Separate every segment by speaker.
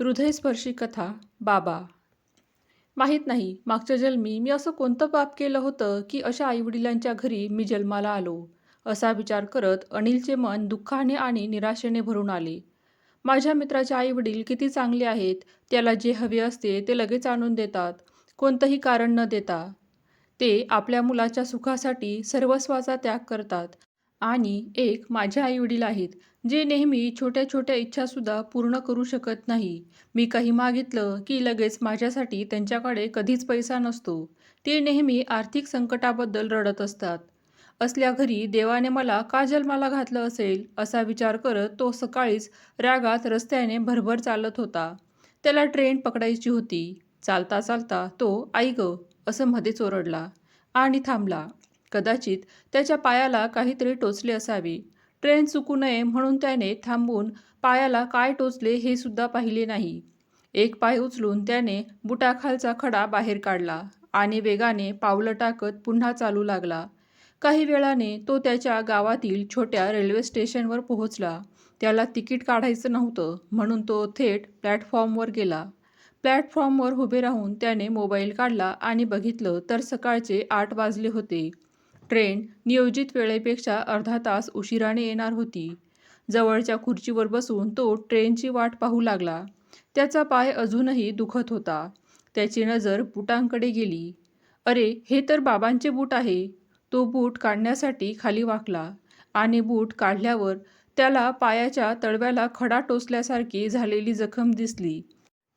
Speaker 1: हृदयस्पर्शी कथा बाबा. माहीत नाही मागच्या जन्मी मी असं कोणतं पाप केलं होतं की अशा आईवडिलांच्या घरी मी जन्माला आलो? असा विचार करत अनिलचे मन दुःखाने आणि निराशेने भरून आले. माझ्या मित्राचे आईवडील किती चांगले आहेत त्याला जे हवे असते ते लगेच आणून देतात कोणतंही कारण न देता. ते आपल्या मुलाच्या सुखासाठी सर्वस्वाचा त्याग करतात. आणि एक माझे आईवडील आहेत जे नेहमी छोट्या छोट्या इच्छासुद्धा पूर्ण करू शकत नाही. मी काही मागितलं की लगेच माझ्यासाठी त्यांच्याकडे कधीच पैसा नसतो. ते नेहमी आर्थिक संकटाबद्दल रडत असतात. असल्या घरी देवाने मला का जन्माला घातलं असेल असा विचार करत तो सकाळीच रागात रस्त्याने भरभर चालत होता. त्याला ट्रेन पकडायची होती. चालता चालता तो आई ग असं मध्येच ओरडला आणि थांबला. कदाचित त्याच्या पायाला काहीतरी टोचले असावे. ट्रेन चुकू नये म्हणून त्याने थांबून पायाला काय टोचले हे सुद्धा पाहिले नाही. एक पाय उचलून त्याने बुटाखालचा खडा बाहेर काढला आणि वेगाने पावलं टाकत पुन्हा चालू लागला. काही वेळाने तो त्याच्या गावातील छोट्या रेल्वे स्टेशनवर पोहोचला. त्याला तिकीट काढायचं नव्हतं म्हणून तो थेट प्लॅटफॉर्मवर गेला. प्लॅटफॉर्मवर उभे राहून त्याने मोबाईल काढला आणि बघितलं तर सकाळचे आठ वाजले होते. ट्रेन नियोजित वेळेपेक्षा अर्धा तास उशिराने येणार होती. जवळच्या खुर्चीवर बसून तो ट्रेनची वाट पाहू लागला. त्याचा पाय अजूनही दुखत होता. त्याची नजर बुटांकडे गेली. अरे हे तर बाबांचे बूट आहे. तो बूट काढण्यासाठी खाली वाकला आणि बूट काढल्यावर त्याला पायाच्या तळव्याला खडा टोचल्यासारखी झालेली जखम दिसली.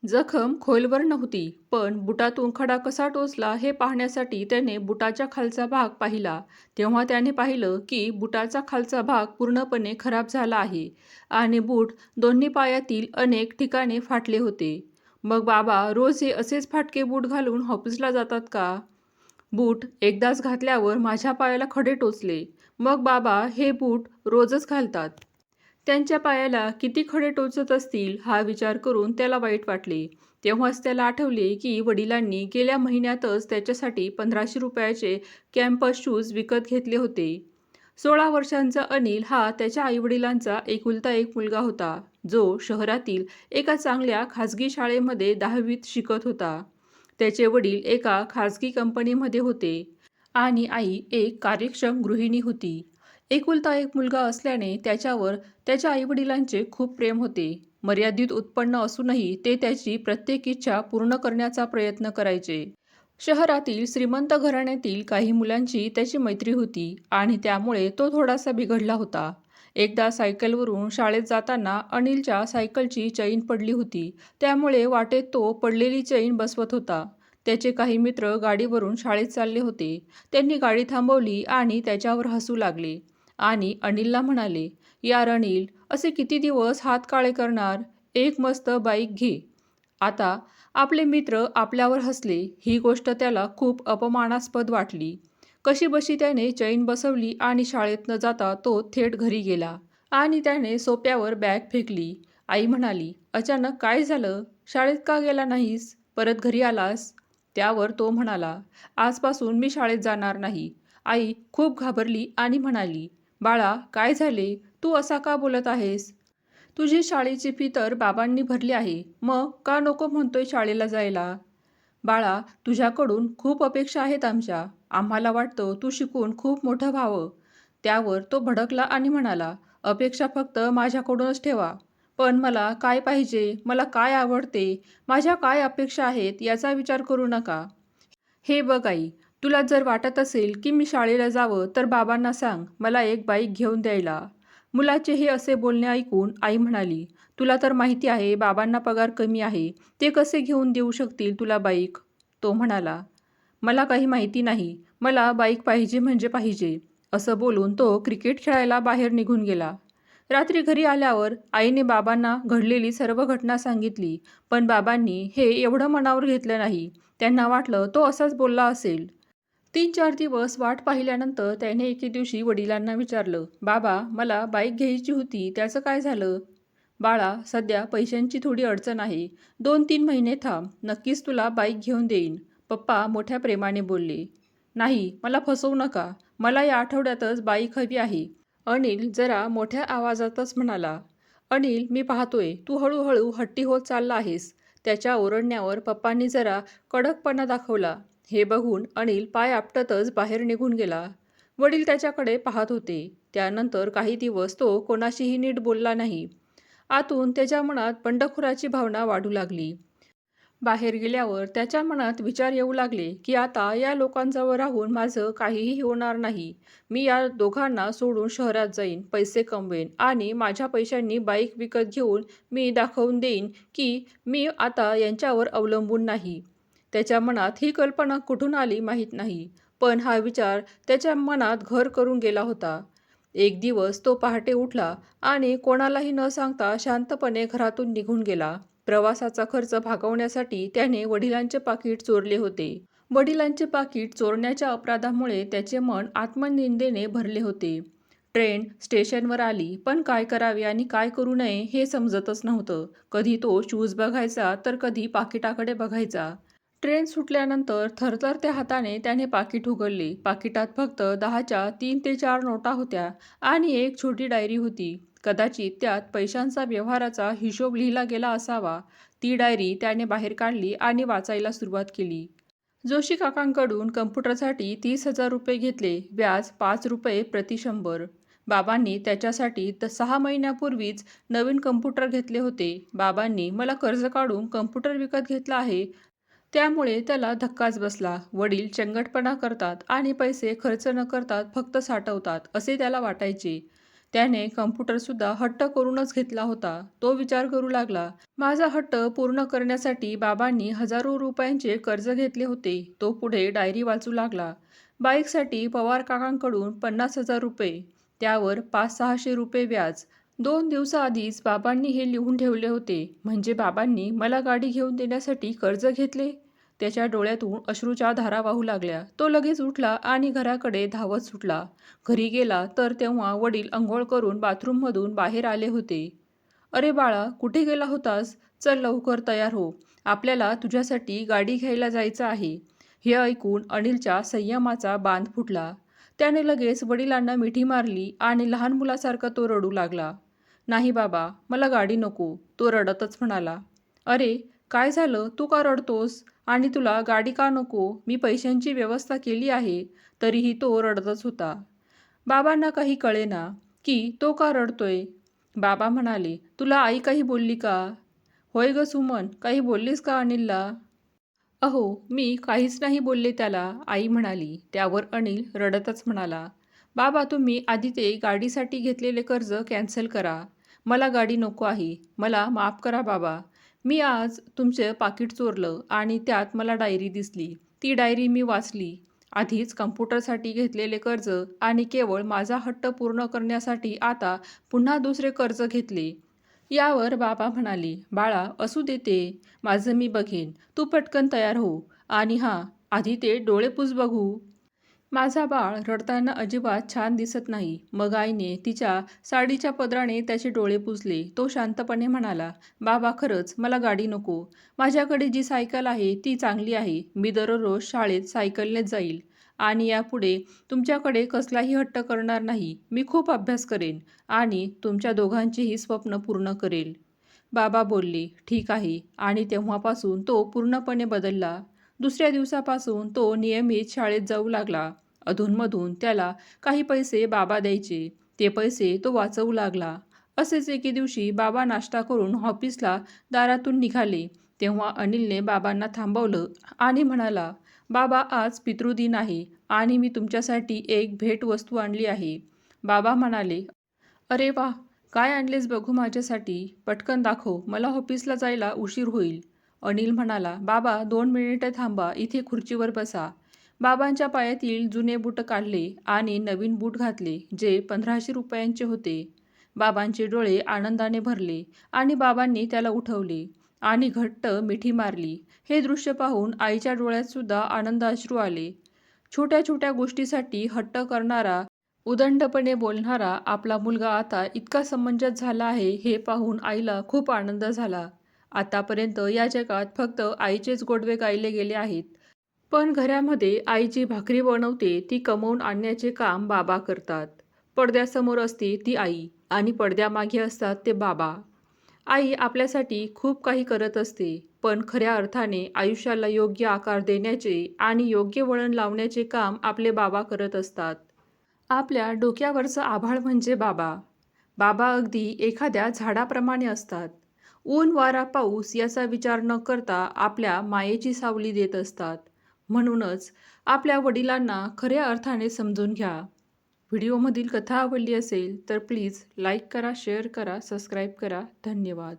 Speaker 1: जखम खोलवर नव्हती पण बुटातून खडा कसा टोचला हे पाहण्यासाठी त्याने बुटाच्या खालचा भाग पाहिला. तेव्हा त्याने पाहिलं की बुटाचा खालचा भाग पूर्णपणे खराब झाला आहे आणि बूट दोन्ही पायातील अनेक ठिकाणी फाटले होते. मग बाबा रोज हे असेच फाटके बूट घालून ऑफिसला जातात का? बूट एकदाच घातल्यावर माझ्या पायाला खडे टोचले. मग बाबा हे बूट रोजच घालतात. त्यांच्या पायाला किती खडे टोचत असतील हा विचार करून त्याला वाईट वाटले. तेव्हाच त्याला आठवले की वडिलांनी गेल्या महिन्यातच त्याच्यासाठी पंधराशे रुपयाचे कॅम्पस शूज विकत घेतले होते. सोळा वर्षांचा अनिल हा त्याच्या आईवडिलांचा एकुलता एक मुलगा होता जो शहरातील एका चांगल्या खाजगी शाळेमध्ये दहावीत शिकत होता. त्याचे वडील एका खाजगी कंपनीमध्ये होते. आणि आई एक कार्यक्षम गृहिणी होती. एकुलता एक मुलगा असल्याने त्याच्यावर त्याच्या आईवडिलांचे खूप प्रेम होते. मर्यादित उत्पन्न असूनही ते त्याची प्रत्येक इच्छा पूर्ण करण्याचा प्रयत्न करायचे. शहरातील श्रीमंत घराण्यातील काही मुलांची त्याची मैत्री होती आणि त्यामुळे तो थोडासा बिघडला होता. एकदा सायकलवरून शाळेत जाताना अनिलच्या सायकलची चैन पडली होती. त्यामुळे वाटेत तो पडलेली चैन बसवत होता. त्याचे काही मित्र गाडीवरून शाळेत चालले होते. त्यांनी गाडी थांबवली आणि त्याच्यावर हसू लागले. आणि अनिलला म्हणाले यार अनिल असे किती दिवस हात काळे करणार? एक मस्त बाईक घे. आता आपले मित्र आपल्यावर हसले ही गोष्ट त्याला खूप अपमानास्पद वाटली. कशी बशी त्याने चैन बसवली आणि शाळेत न जाता तो थेट घरी गेला आणि त्याने सोप्यावर बॅग फेकली. आई म्हणाली अचानक काय झालं? शाळेत का गेला नाहीस? परत घरी आलास? त्यावर तो म्हणाला आजपासून मी शाळेत जाणार नाही. आई खूप घाबरली आणि म्हणाली बाळा काय झाले? तू असा का बोलत आहेस? तुझी शाळेची फी तर बाबांनी भरली आहे. मग का नको म्हणतोय शाळेला जायला? बाळा तुझ्याकडून खूप अपेक्षा आहेत आमच्या. आम्हाला वाटतं तू शिकून खूप मोठं व्हावं. त्यावर तो भडकला आणि म्हणाला अपेक्षा फक्त माझ्याकडूनच ठेवा. पण मला काय पाहिजे? मला काय आवडते? माझ्या काय अपेक्षा आहेत याचा विचार करू नका. हे बघ आई तुला जर वाटत असेल की मी शाळेला जावं तर बाबांना सांग मला एक बाईक घेऊन द्यायला. मुलाचे हे असे बोलणे ऐकून आई म्हणाली तुला तर माहिती आहे बाबांना पगार कमी आहे. ते कसे घेऊन देऊ शकतील तुला बाईक? तो म्हणाला मला काही माहिती नाही. मला बाईक पाहिजे म्हणजे पाहिजे. असं बोलून तो क्रिकेट खेळायला बाहेर निघून गेला. रात्री घरी आल्यावर आईने बाबांना घडलेली सर्व घटना सांगितली पण बाबांनी हे एवढं मनावर घेतलं नाही. त्यांना वाटलं तो असाच बोलला असेल. तीन चार दिवस वाट पाहिल्यानंतर त्याने एके दिवशी वडिलांना विचारलं बाबा मला बाईक घ्यायची होती त्याचं काय झालं? बाळा सध्या पैशांची थोडी अडचण आहे. दोन तीन महिने थांब नक्कीच तुला बाईक घेऊन देईन. पप्पा मोठ्या प्रेमाने बोलले नाही मला फसवू नका. मला या आठवड्यातच बाईक हवी आहे. अनिल जरा मोठ्या आवाजातच म्हणाला अनिल मी पाहतोय तू हळूहळू हट्टी होत चालला आहेस. त्याच्या ओरडण्यावर पप्पांनी जरा कडकपणा दाखवला हे बघून अनिल पाय आपटतच बाहेर निघून गेला. वडील त्याच्याकडे पाहत होते. त्यानंतर काही दिवस तो कोणाशीही नीट बोलला नाही. आतून त्याच्या मनात बंडखोराची भावना वाढू लागली. बाहेर गेल्यावर त्याच्या मनात विचार येऊ लागले की आता या लोकांजवळ राहून माझं काहीही होणार नाही. मी या दोघांना सोडून शहरात जाईन पैसे कमवेन आणि माझ्या पैशांनी बाईक विकत घेऊन मी दाखवून देईन की मी आता यांच्यावर अवलंबून नाही. त्याच्या मनात ही कल्पना कुठून आली माहीत नाही. पण हा विचार त्याच्या मनात घर करून गेला होता. एक दिवस तो पहाटे उठला आणि कोणालाही न सांगता शांतपणे घरातून निघून गेला. प्रवासाचा खर्च भागवण्यासाठी त्याने वडिलांचे पाकिट चोरले होते. वडिलांचे पाकिट चोरण्याच्या अपराधामुळे त्याचे मन आत्मनिंदेने भरले होते. ट्रेन स्टेशनवर आली पण काय करावे आणि काय करू नये हे समजतच नव्हतं. कधी तो शूज बघायचा तर कधी पाकिटाकडे बघायचा. ट्रेन सुटल्यानंतर थरथरत्या हाताने त्याने पाकिट उघडले. पाकिटात फक्त दहाच्या तीन ते चार नोटा होत्या आणि एक छोटी डायरी होती. कदाचित त्यात पैशांचा व्यवहाराचा हिशोब लिहिला गेला असावा. ती डायरी त्याने बाहेर काढली आणि वाचायला सुरुवात केली. जोशी काकांकडून कम्प्युटरसाठी तीस हजार रुपये घेतले. व्याज पाच रुपये प्रति शंभर. बाबांनी त्याच्यासाठी त सहा महिन्यापूर्वीच नवीन कम्प्युटर घेतले होते. बाबांनी मला कर्ज काढून कम्प्युटर विकत घेतला आहे. त्यामुळे त्याला धक्काच बसला. वडील चंगटपणा करतात आणि पैसे खर्च न करतात फक्त साठवतात असे त्याला वाटायचे. त्याने कम्प्युटरसुद्धा हट्ट करूनच घेतला होता. तो विचार करू लागला माझा हट्ट पूर्ण करण्यासाठी बाबांनी हजारो रुपयांचे कर्ज घेतले होते. तो पुढे डायरी वाचू लागला बाईकसाठी पवार काकांकडून पन्नास हजार रुपये त्यावर पाच सहाशे रुपये व्याज दोन दिवसाआधीच बाबांनी हे लिहून ठेवले होते. म्हणजे बाबांनी मला गाडी घेऊन देण्यासाठी कर्ज घेतले. त्याच्या डोळ्यातून अश्रूच्या धारा वाहू लागल्या. तो लगेच उठला आणि घराकडे धावत सुटला. घरी गेला तर तेव्हा वडील अंघोळ करून बाथरूममधून बाहेर आले होते. अरे बाळा कुठे गेला होतास? चल लवकर तयार हो. आपल्याला तुझ्यासाठी गाडी घ्यायला जायचं आहे. हे ऐकून अनिलच्या संयमाचा बांध फुटला. त्याने लगेच वडिलांना मिठी मारली आणि लहान मुलासारखा तो रडू लागला. नाही बाबा मला गाडी नको तो रडतच म्हणाला. अरे काय झालं? तू का रडतोस? आणि तुला गाडी का नको? मी पैशांची व्यवस्था केली आहे तरीही तो रडतच होता. बाबांना काही कळेना की तो का रडतोय? बाबा म्हणाले तुला आई काही बोलली का? होय ग सुमन काही बोललीस का अनिलला? अहो मी काहीच नाही बोलले त्याला आई म्हणाली. त्यावर अनिल रडतच म्हणाला. बाबा तुम्ही आधी ते गाडीसाठी घेतलेले कर्ज कॅन्सल करा. मला गाडी नको आहे. मला माफ करा बाबा. मी आज तुमचं पाकिट चोरलं आणि त्यात मला डायरी दिसली. ती डायरी मी वाचली. आधीच कम्प्युटरसाठी घेतलेले कर्ज आणि केवळ माझा हट्ट पूर्ण करण्यासाठी आता पुन्हा दुसरे कर्ज घेतले. यावर बाबा म्हणाले बाळा असू देते माझं मी बघेन. तू पटकन तयार हो. आणि हां आधी ते डोळेपूस बघू माझा बाळ रडताना अजिबात छान दिसत नाही. मग आईने तिच्या साडीच्या पदराने त्याचे डोळे पुसले. तो शांतपणे म्हणाला बाबा खरंच मला गाडी नको. माझ्याकडे जी सायकल आहे ती चांगली आहे. मी दररोज शाळेत सायकलनेच जाईल. आणि यापुढे तुमच्याकडे कसलाही हट्ट करणार नाही. मी खूप अभ्यास करेन आणि तुमच्या दोघांचेही स्वप्न पूर्ण करेल. बाबा बोलले ठीक आहे. आणि तेव्हापासून तो पूर्णपणे बदलला. दुसऱ्या दिवसापासून तो नियमित शाळेत जाऊ लागला. अधूनमधून त्याला काही पैसे बाबा द्यायचे. ते पैसे तो वाचवू लागला. असेच एके दिवशी बाबा नाश्ता करून ऑफिसला दारातून निघाले. तेव्हा अनिलने बाबांना थांबवलं आणि म्हणाला बाबा आज पितृदिन आहे आणि मी तुमच्यासाठी एक भेटवस्तू आणली आहे. बाबा म्हणाले अरे वा काय आणलेस बघू माझ्यासाठी? पटकन दाखव मला ऑफिसला जायला उशीर होईल. अनिल म्हणाला बाबा दोन मिनिटं थांबा इथे खुर्चीवर बसा. बाबांच्या पायातील जुने बूट काढले आणि नवीन बूट घातले जे पंधराशे रुपयांचे होते. बाबांचे डोळे आनंदाने भरले आणि बाबांनी त्याला उठवले आणि घट्ट मिठी मारली. हे दृश्य पाहून आईच्या डोळ्यातसुद्धा आनंद आनंदाश्रू आले. छोट्या छोट्या गोष्टीसाठी हट्ट करणारा उदंडपणे बोलणारा आपला मुलगा आता इतका समंजस झाला आहे हे पाहून आईला खूप आनंद झाला. आतापर्यंत या जगात फक्त आईचेच गोडवे गायले गेले आहेत. पण घरामध्ये आई जी भाकरी बनवते ती कमवून आणण्याचे काम बाबा करतात. पडद्यासमोर असते ती आई आणि पडद्यामागे असतात ते बाबा. आई आपल्यासाठी खूप काही करत असते पण खऱ्या अर्थाने आयुष्याला योग्य आकार देण्याचे आणि योग्य वळण लावण्याचे काम आपले बाबा करत असतात. आपल्या डोक्यावरचं आभाळ म्हणजे बाबा. बाबा अगदी एखाद्या झाडाप्रमाणे असतात. ऊन वारा पाऊस याचा विचार न करता आपल्या मायेची सावली देत असतात. म्हणूनच आपल्या वडिलांना खऱ्या अर्थाने समजून घ्या. व्हिडिओमधील कथा आवडली असेल तर प्लीज लाईक करा शेअर करा सबस्क्राईब करा. धन्यवाद.